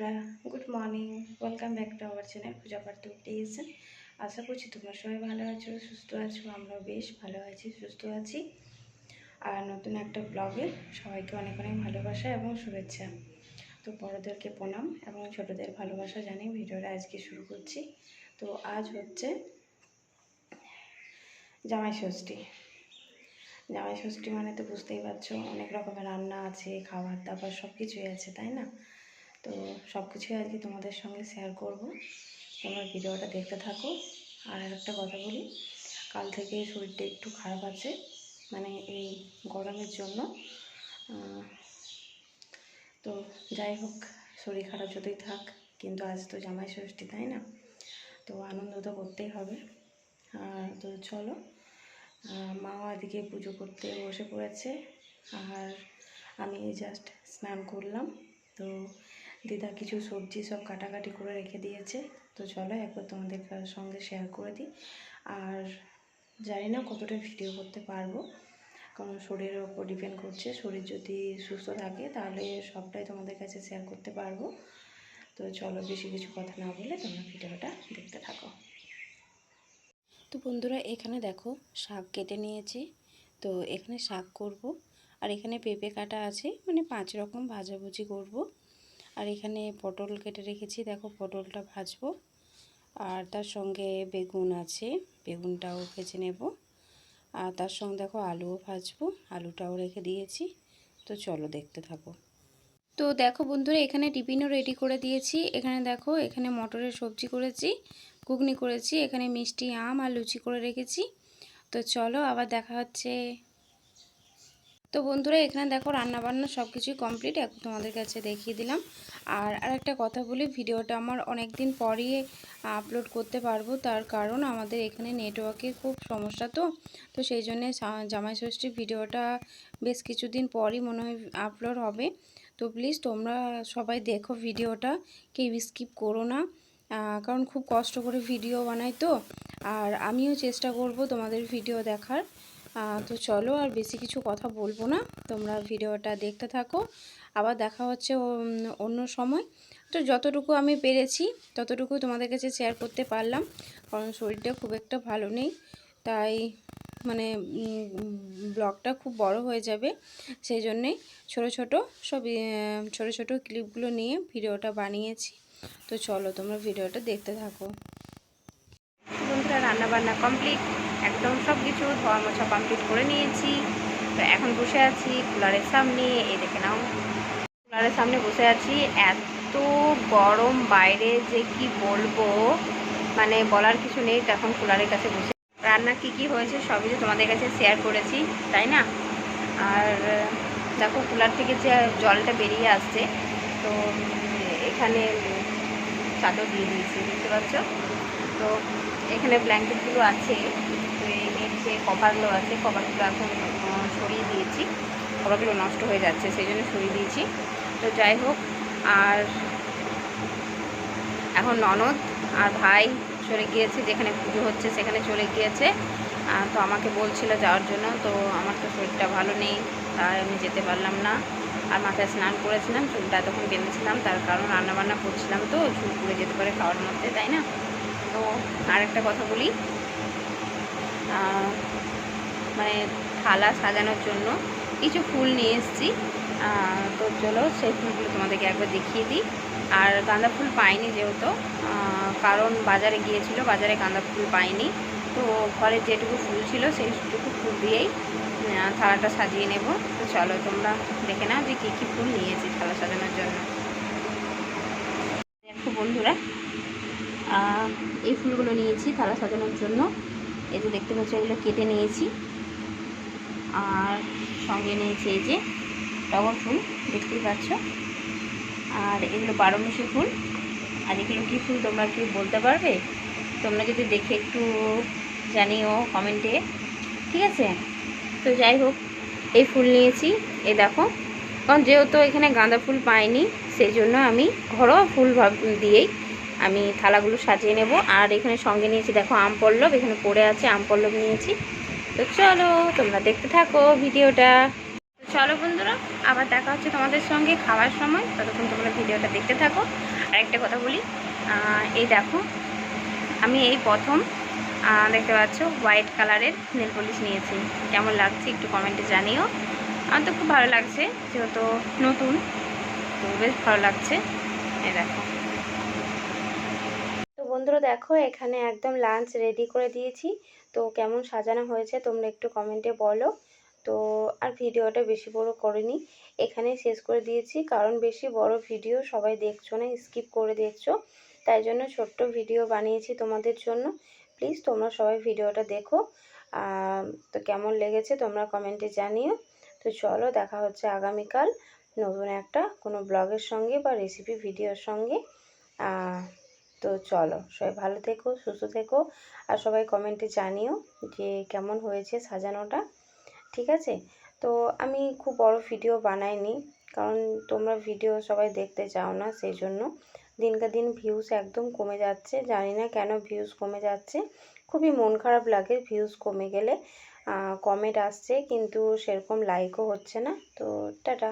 বন্ধুরা good morning welcome back to our channel Puja Partha এসেছেন আশা করছি তোমরা সবাই ভালো আছো, সুস্থ আছো, আমরাও বেশ ভালো আছি, সুস্থ আছি। আর নতুন একটা ব্লগে সবাইকে অনেক অনেক ভালোবাসা এবং শুভেচ্ছা। তো বড়োদেরকে প্রণাম এবং ছোটোদের ভালোবাসা জানি ভিডিওটা আজকে শুরু করছি। তো আজ হচ্ছে জামাই ষষ্ঠী। জামাই ষষ্ঠী মানে তো বুঝতেই পারছ, অনেক রকমের রান্না আছে খাবার দাবার সব কিছুই আছে, তাই না? তো সব কিছুই আজকে তোমাদের সঙ্গে শেয়ার করব। তোমরা ভিডিওটা দেখতে থাকো। আর একটা কথা বলি, কাল থেকে শরীরটা একটু খারাপ আছে মানে এই গরমের জন্য। তো যাই হোক, শরীর খারাপ যতই থাক, কিন্তু আজ তো জামাই ষষ্ঠী, তাই না? তো আনন্দ তো করতেই হবে। আর তো চলো মাও এদিকে পুজো করতে বসে পড়েছে। আর আমি জাস্ট স্নান করলাম। তো দিদা কিছু সবজি সব কাটাকাটি করে রেখে দিয়েছে। তো চলো একবার তোমাদের সঙ্গে শেয়ার করে দিই। আর জানি না কতটা ভিডিও করতে পারব। কারণ শরীরের ওপর ডিপেন্ড করছে। শরীর যদি সুস্থ থাকে তাহলে সবটাই তোমাদের কাছে শেয়ার করতে পারব। তো চলো বেশি কিছু কথা না বলে তোমরা ভিডিওটা দেখতে থাকো। তো বন্ধুরা এখানে দেখো শাক কেটে নিয়েছি। তো এখানে শাক করব। আর এখানে পেঁপে কাটা আছে। মানে পাঁচ রকম ভাজাভুজি করব। আর এখানে পটল কেটে রেখেছি। দেখো পটলটা ভাজবো। আর তার সঙ্গে বেগুন আছে। বেগুনটাও ভেজে নেব। আর তার সঙ্গে দেখো আলুও ভাজবো। আলুটাও রেখে দিয়েছি। তো চলো দেখতে থাকো। তো দেখো বন্ধুরা, এখানে টিফিনও রেডি করে দিয়েছি। এখানে দেখো, এখানে মটরের সবজি করেছি, ঘুগনি করেছি, এখানে মিষ্টি, আম আর লুচি করে রেখেছি। তো চলো আবার দেখা হচ্ছে। তো বন্ধুরা, এখানে দেখো রান্না বান্না সব কিছুই কমপ্লিট এখন তোমাদের কাছে দেখিয়ে দিলাম। আর আরেকটা কথা বলি, ভিডিওটা আমার অনেক দিন পরই আপলোড করতে পারব, তার কারণ আমাদের এখানে নেটওয়ার্কের খুব সমস্যা তো। তো সেই জন্যে সা- জামাই ষষ্ঠীর ভিডিওটা বেশ কিছুদিন পরই মনে হয় আপলোড হবে। তো প্লিজ তোমরা সবাই দেখো ভিডিওটা, কেউ স্কিপ করো না কারণ খুব কষ্ট করে ভিডিও বানাই তো। আর আমিও চেষ্টা করব তোমাদের ভিডিও দেখার। তো চলো আর বেশি কিছু কথা বলব না। তোমরা ভিডিওটা দেখতে থাকো। আবার দেখা হচ্ছে অন্য- সময়। তো যতটুকু আমি পেরেছি, ততটুকু তোমাদের কাছে শেয়ার করতে পারলাম। কারণ শরীরটা খুব একটা ভালো নেই। তাই মানে ব্লগটা খুব বড় হয়ে যাবে। সেই জন্যে ছোট ছোট সব ছোট ছোট ক্লিপগুলো নিয়ে ভিডিওটা বানিয়েছি। তো চলো তোমরা ভিডিওটা দেখতে থাকো। বন্ধুরা রান্না বান্না কমপ্লিট একদম সব কিছু ধোয়া মোছা কমপ্লিট করে নিয়েছি। তো এখন বসে আছি কুলারের সামনে, এই দেখে নাও। কুলারের সামনে বসে আছি। এত গরম বাইরে যে কি বলব? মানে বলার কিছু নেই, তো এখন কুলারের কাছে বসে। রান্না কি কি হয়েছে সবই তো তোমাদের কাছে শেয়ার করেছি, তাই না? আর দেখো কুলার থেকে যে জলটা বেরিয়ে আসছে, তো এখানে চাদর দিয়ে দিয়েছি বুঝতে পারছ তো এখানে ব্ল্যাঙ্কেটগুলো আছে। যে কভারগুলো আছে কভারগুলো এখন সরিয়ে দিয়েছি। কভারগুলো নষ্ট হয়ে যাচ্ছে, সেই জন্য সরিয়ে দিয়েছি। তো যাই হোক, আর এখন ননদ আর ভাই চলে গিয়েছে, যেখানে পুজো হচ্ছে সেখানে চলে গিয়েছে। তো আমাকে বলছিল যাওয়ার জন্য, তো আমার তো শরীরটা ভালো নেই, তাই আমি যেতে পারলাম না। আর মাথায় স্নান করেছিলাম, চুলটা তখন বেঁধেছিলাম, তার কারণ রান্নাবান্না করছিলাম তো, চুল পুড়ে যেতে পারে খাওয়ার মধ্যে, তাই না? তো আর একটা কথা বলি মানে থালা সাজানোর জন্য কিছু ফুল নিয়ে এসেছি। তো চলো সেই ফুলগুলো তোমাদেরকে একবার দেখিয়ে দিই। আর গাঁদা ফুল পাইনি যেহেতু কারণ বাজারে গিয়েছিল, বাজারে গাঁদা ফুল পাইনি। তো ঘরে যেটুকু ফুল ছিল সেইটুকু ফুল দিয়েই থালাটা সাজিয়ে নেব। তো চলো তোমরা দেখে নাও যে কী কী ফুল নিয়েছি থালা সাজানোর জন্য। দেখো বন্ধুরা এই ফুলগুলো নিয়েছি থালা সাজানোর জন্য। এই যে দেখতে পাচ্ছ, এগুলো কেটে নিয়েছি। আর সঙ্গে নিয়েছি এই যে টগর ফুল, দেখতেই পাচ্ছ। আর এগুলো বারোমাসি ফুল। আর এগুলো কী ফুল তোমরা কি বলতে পারবে? তোমরা যদি দেখে একটু জানিও কমেন্টে, ঠিক আছে? তো যাই হোক, এই ফুল নিয়েছি। এ দেখো, কারণ যেহেতু এখানে গাঁদা ফুল পাইনি সেই জন্য আমি ঘরোয়া ফুল ভাব- দিয়েই আমি থালাগুলো সাজিয়ে নেব। আর এখানে সঙ্গে নিয়েছি, দেখো আম পল্লব এখানে পড়ে আছে আম পল্লব নিয়েছি। তো চলো, তোমরা দেখতে থাকো ভিডিওটা। চলো বন্ধুরা, আবার দেখা হচ্ছে তোমাদের সঙ্গে খাওয়ার সময়। ততক্ষণ তোমরা ভিডিওটা দেখতে থাকো। আর একটা কথা বলি এই দেখো, আমি এই প্রথম দেখতে পাচ্ছ, হোয়াইট কালারের নেল পলিশ নিয়েছি। কেমন লাগছে একটু কমেন্টে জানিও। আমার তো খুব ভালো লাগছে, যেহেতু নতুন, তো বেশ ভালো লাগছে। এই দেখো। বন্ধুরা দেখো, এখানে একদম লাঞ্চ রেডি করে দিয়েছি। তো কেমন সাজানো হয়েছে তোমরা একটু কমেন্টে বলো। তো আর ভিডিওটা বেশি বড় করিনি, এখানেই শেষ করে দিয়েছি। কারণ বেশি বড় ভিডিও সবাই দেখছ না স্কিপ করে দেখছ। তাই জন্য ছোট্ট ভিডিও বানিয়েছি তোমাদের জন্য। প্লিজ তোমরা সবাই ভিডিওটা দেখো। তো কেমন লেগেছে তোমরা কমেন্টে জানিও। তো চলো, দেখা হচ্ছে আগামীকাল নতুন একটা কোনো ব্লগের সঙ্গে বা রেসিপি ভিডিওর সঙ্গে। তো চলো, সবাই ভালো থেকো, সুস্থ থেকো আর সবাই কমেন্টে জানিও যে কেমন হয়েছে সাজানোটা, ঠিক আছে? তো আমি খুব বড় ভিডিও বানাইনি, কারণ তোমরা ভিডিও সবাই দেখতে চাও না, সেই জন্য দিনকে দিন ভিউজ একদম কমে যাচ্ছে, জানি না কেন ভিউজ কমে যাচ্ছে, খুবই মন খারাপ লাগে ভিউজ কমে গেলে কমেন্ট আসছে কিন্তু সেরকম লাইকও হচ্ছে না, তো টাটা।